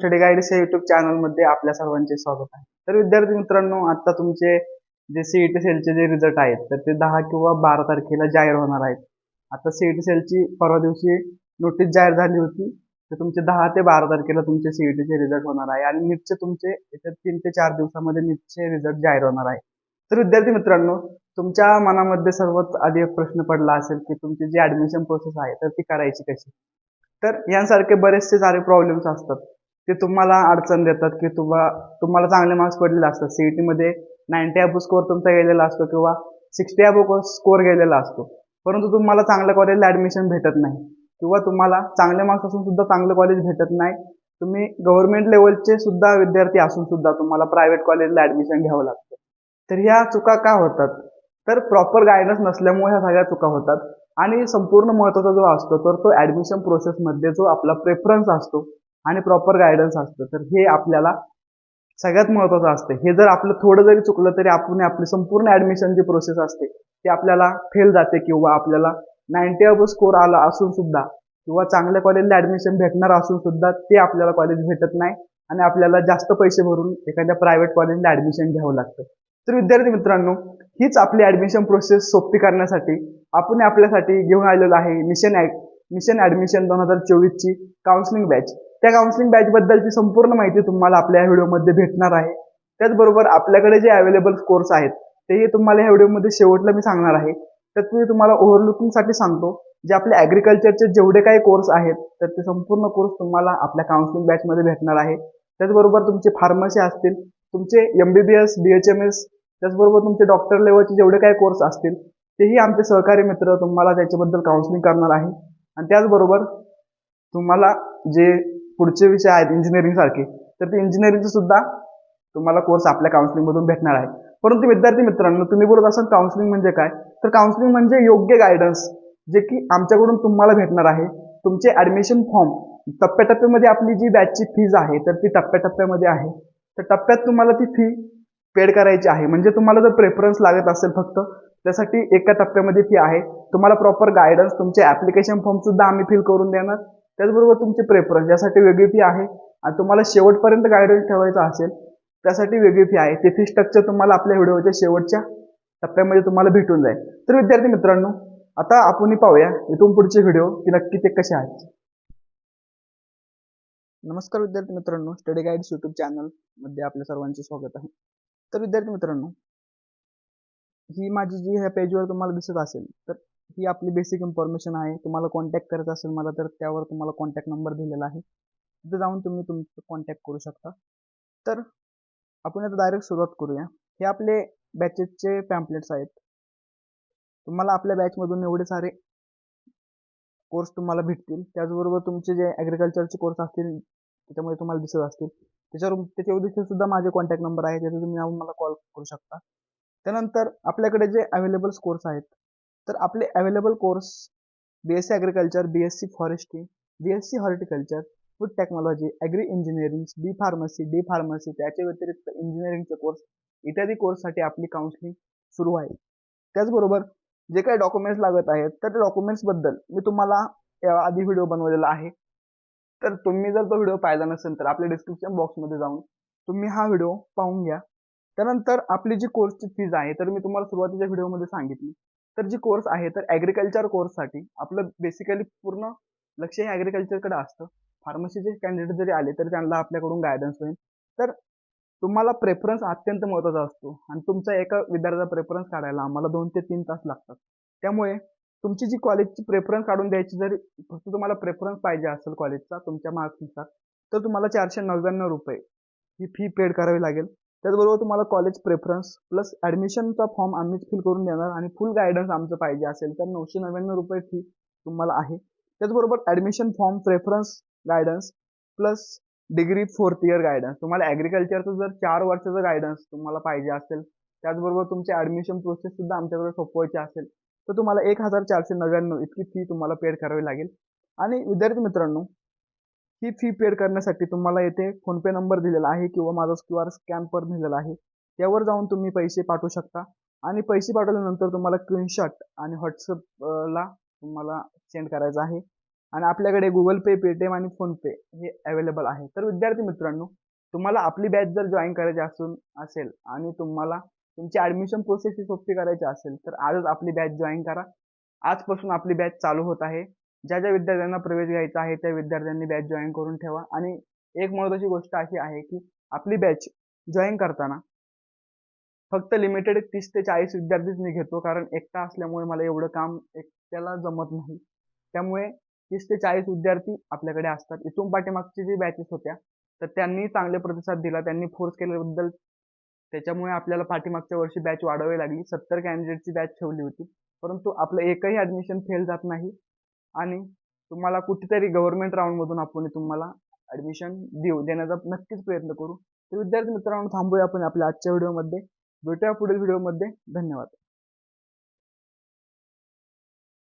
Study guides या YouTube चॅनलमध्ये आपल्या सर्वांचे स्वागत आहे. तर विद्यार्थी मित्रांनो आता तुमचे जे सीईटी सेलचे जे रिझल्ट आहेत तर ते दहा किंवा बारा तारखेला जाहीर होणार आहेत. आता सीईटी सेलची परवा दिवशी नोटीस जाहीर झाली होती तर तुमचे दहा ते बारा तारखेला तुमचे सीईटीचे रिझल्ट होणार आहे. आणि नीटचे तुमचे येत्या तीन ते चार दिवसामध्ये नीटचे रिझल्ट जाहीर होणार आहे. तर विद्यार्थी मित्रांनो तुमच्या मनामध्ये सर्वात आधी एक प्रश्न पडला असेल की तुमची जी ऍडमिशन प्रोसेस आहे तर ती करायची कशी? तर यांसारखे बरेचसे सारे प्रॉब्लेम्स असतात. ते तुम्हाला अडचण देतात की तुम्हा तुम्हाला चांगले मार्क्स पडलेले असतात. सीईटी मध्ये नाईन्टी अबो स्कोअर तुमचा गेलेला असतो किंवा सिक्स्टी अबो स्कोअर गेलेला असतो. परंतु तुम्हाला चांगल्या कॉलेजला ऍडमिशन भेटत नाही. किंवा तुम्हाला चांगले मार्क्स असून सुद्धा चांगलं कॉलेज भेटत नाही. तुम्ही गव्हर्नमेंट लेवलचे सुद्धा विद्यार्थी असून सुद्धा तुम्हाला प्रायव्हेट कॉलेजला ऍडमिशन घ्यावं लागतं. तर ह्या चुका का होतात? तर प्रॉपर गायडन्स नसल्यामुळे ह्या सगळ्या चुका होतात. आणि संपूर्ण महत्त्वाचा जो असतो तर तो ऍडमिशन प्रोसेसमध्ये जो आपला प्रेफरन्स असतो आणि प्रॉपर गायडन्स असतं. तर हे आपल्याला सगळ्यात महत्वाचं असतं. हे जर आपलं थोडं जरी चुकलं तरी आपण आपली संपूर्ण ऍडमिशन जी प्रोसेस असते ती आपल्याला फेल जाते किंवा आपल्याला नाईन्टी अबो स्कोर आला असून सुद्धा किंवा चांगल्या कॉलेजला ऍडमिशन भेटणार असून सुद्धा ते आपल्याला कॉलेज भेटत नाही आणि आपल्याला जास्त पैसे भरून एखाद्या प्रायव्हेट कॉलेजला ऍडमिशन घ्यावं लागतं. तर विद्यार्थी मित्रांनो हीच आपली ऍडमिशन प्रोसेस सोपी करण्यासाठी आपण आपल्यासाठी घेऊन आलेलो आहे मिशन मिशन ऍडमिशन दोन हजार चोवीसची काउन्सिलिंग बॅच त्या काउन्सिलिंग बॅच बद्दलची संपूर्ण माहिती तुम्हाला आपल्या या व्हिडिओमध्ये भेटणार आहे. त्याचबरोबर आपल्याकडे जे अवेलेबल कोर्स आहेत तेही तुम्हाला या व्हिडिओमध्ये शेवटला मी सांगणार आहे. तर मी तुम्हाला ओव्हरलुकिंगसाठी सांगतो. जे आपले ॲग्रिकल्चरचे जेवढे काही कोर्स आहेत तर ते संपूर्ण कोर्स तुम्हाला आपल्या काउन्सिलिंग बॅचमध्ये भेटणार आहे. त्याचबरोबर तुमचे फार्मसी असतील तुमचे M B B S B H M S त्याचबरोबर तुमचे डॉक्टर लेवलचे जेवढे काही कोर्स असतील तेही आमचे सहकारी मित्र तुम्हाला त्याच्याबद्दल काउन्सिलिंग करणार आहे. आणि त्याचबरोबर तुम्हाला जे पुढचे विषय आहेत इंजिनिअरिंग सारखे. तर ते इंजिनिअरिंगचे सुद्धा तुम्हाला कोर्स आपल्या काउन्सिलिंगमधून भेटणार आहे. परंतु विद्यार्थी मित्रांनो तुम्ही बोलत असाल काउन्सिलिंग म्हणजे काय? तर काउन्सिलिंग म्हणजे योग्य गायडन्स जे की आमच्याकडून तुम्हाला भेटणार आहे. तुमचे ॲडमिशन फॉर्म टप्प्याटप्प्यामध्ये आपली जी बॅचची फीज आहे तर ती टप्प्याटप्प्यामध्ये आहे. तर टप्प्यात तुम्हाला ती फी पेड करायची आहे. म्हणजे तुम्हाला जर प्रेफरन्स लागत असेल फक्त त्यासाठी एका टप्प्यामध्ये फी आहे. तुम्हाला प्रॉपर गायडन्स तुमचे ॲप्लिकेशन फॉर्मसुद्धा आम्ही फिल करून देणार. त्याचबरोबर तुमचे प्रेफरन्स यासाठी वेगळी फी आहे आणि तुम्हाला शेवटपर्यंत गायडन्स ठेवायचा असेल त्यासाठी वेगळी फी आहे. ते फी स्ट्रक्चर तुम्हाला आपल्या व्हिडिओच्या शेवटच्या टप्प्यामध्ये तुम्हाला भेटून जाईल. तर विद्यार्थी मित्रांनो आता आपण पाहूया इथून पुढचे व्हिडिओ की नक्की ते कसे आहेत. नमस्कार विद्यार्थी मित्रांनो स्टडी गाईड्स युट्यूब चॅनलमध्ये आपल्या सर्वांचे स्वागत आहे. तर विद्यार्थी मित्रांनो ही माझी जी ह्या पेजवर तुम्हाला दिसत असेल तर ही आपली बेसिक इन्फॉर्मेशन आहे. तुम्हाला कॉन्टॅक्ट करायचं असेल मला तर त्यावर तुम्हाला कॉन्टॅक्ट नंबर दिलेला आहे. तिथे जाऊन तुम्ही तुमचं कॉन्टॅक्ट करू शकता. तर आपण आता डायरेक्ट सुरुवात करूया. हे आपले बॅचेसचे पॅम्पलेट्स आहेत. तुम्हाला आपल्या बॅचमधून एवढे सारे कोर्स तुम्हाला भेटतील. त्याचबरोबर तुमचे जे ॲग्रिकल्चरचे कोर्स असतील त्याच्यामध्ये तुम्हाला दिसत असतील. त्याच्यावर त्याच्या देखील सुद्धा माझे कॉन्टॅक्ट नंबर आहे. त्याचे तुम्ही मला कॉल करू शकता. त्यानंतर आपल्याकडे जे अवेलेबल कोर्स आहेत तर आपले available course B S C agriculture B S C forestry B S C horticulture food technology agri engineering B pharmacy D pharmacy त्याच्या व्यतिरिक्त इंजिनिअरिंगचे कोर्स इत्यादी कोर्ससाठी आपली काउन्सिलिंग सुरू आहे. त्याचबरोबर जे काही डॉक्युमेंट्स लागत आहेत तर त्या डॉक्युमेंट्सबद्दल मी तुम्हाला आधी व्हिडिओ बनवलेला आहे. तर तुम्ही जर तो व्हिडिओ पाहिला नसेल तर आपल्या डिस्क्रिप्शन बॉक्समध्ये जाऊन तुम्ही हा व्हिडिओ पाहून घ्या. त्यानंतर आपली जी कोर्सची फीज आहे तर मी तुम्हाला सुरुवातीच्या व्हिडिओमध्ये सांगितली. तर जी कोर्स आहे तर ॲग्रिकल्चर कोर्ससाठी आपलं बेसिकली पूर्ण लक्ष हे ॲग्रिकल्चरकडे असतं. फार्मसीचे कॅन्डिडेट जरी आले तरी त्यांना आपल्याकडून गायडन्स होईल. तर तुम्हाला प्रेफरन्स अत्यंत महत्त्वाचा असतो. आणि तुमचा एका विद्यार्थ्याचा प्रेफरन्स काढायला आम्हाला दोन ते तीन तास लागतात. त्यामुळे तुमची जी कॉलेजची प्रेफरन्स काढून द्यायची जरी फक्त तुम्हाला प्रेफरन्स पाहिजे असेल कॉलेजचा तुमच्या मार्क्सनुसार तर तुम्हाला चारशे नव्याण्णव रुपये ही फी पेड करावी लागेल. त्याचबरोबर तुम्हाला कॉलेज प्रेफरन्स प्लस ॲडमिशनचा फॉर्म आम्हीच फिल करून देणार आणि फुल गायडन्स आमचं पाहिजे असेल तर नऊशे नव्याण्णव रुपये फी तुम्हाला आहे. त्याचबरोबर admission form preference guidance plus degree fourth year guidance तुम्हाला ॲग्रिकल्चरचं जर चार वर्षाचं गायडन्स तुम्हाला पाहिजे असेल त्याचबरोबर तुमचे ॲडमिशन प्रोसेस सुद्धा आमच्याकडे सोपवायची असेल तर तुम्हाला एक हजार चारशे नव्याण्णव इतकी फी तुम्हाला पेड करावी लागेल. आणि विद्यार्थी मित्रांनो ही फी पेड करण्यासाठी तुम्हाला येथे फोनपे नंबर दिलेला आहे किंवा माझा क्यू आर स्कॅन पर दिलेला आहे. त्यावर जाऊन तुम्ही पैसे पाठवू शकता. आणि पैसे पाठवल्यानंतर तुम्हाला स्क्रीनशॉट आणि व्हॉट्सअपला तुम्हाला सेंड करायचा आहे. आणि आपल्याकडे गुगल पे पेटीएम आणि फोनपे हे अवेलेबल आहे. तर विद्यार्थी मित्रांनो तुम्हाला आपली बॅच जर जॉईन करायची असून असेल आणि तुम्हाला तुमची ॲडमिशन प्रोसेस ही सोपी करायची असेल तर आजच आपली बॅच जॉईन करा. आजपासून आपली बॅच चालू होत आहे. ज्या ज्या विद्यार्थ्यांना प्रवेश घ्यायचा आहे त्या विद्यार्थ्यांनी बॅच जॉईन करून ठेवा. आणि एक महत्वाची गोष्ट अशी आहे की आपली बॅच जॉईन करताना फक्त लिमिटेड तीस ते चाळीस विद्यार्थीच मी घेतो कारण एकटा असल्यामुळे मला एवढं काम एकट्याला जमत नाही. त्यामुळे तीस ते चाळीस विद्यार्थी आपल्याकडे असतात. इथून पाठीमागची जी बॅचेस होत्या तर त्यांनी चांगले प्रतिसाद दिला. त्यांनी फोर्स केल्याबद्दल त्याच्यामुळे आपल्याला पाठीमागच्या वर्षी बॅच वाढवावी लागली. सत्तर कॅन्डिडेटची बॅच ठेवली होती. परंतु आपलं एकही ऍडमिशन फेल जात नाही. आणि तुम्हाला कुठेतरी गव्हर्नमेंट राऊंडमधून आपण तुम्हाला ऍडमिशन देऊ देण्याचा नक्कीच प्रयत्न करू. तर विद्यार्थी मित्रांनो थांबूया आपण आपल्या आजच्या व्हिडिओमध्ये भेटूया पुढील व्हिडिओमध्ये धन्यवाद.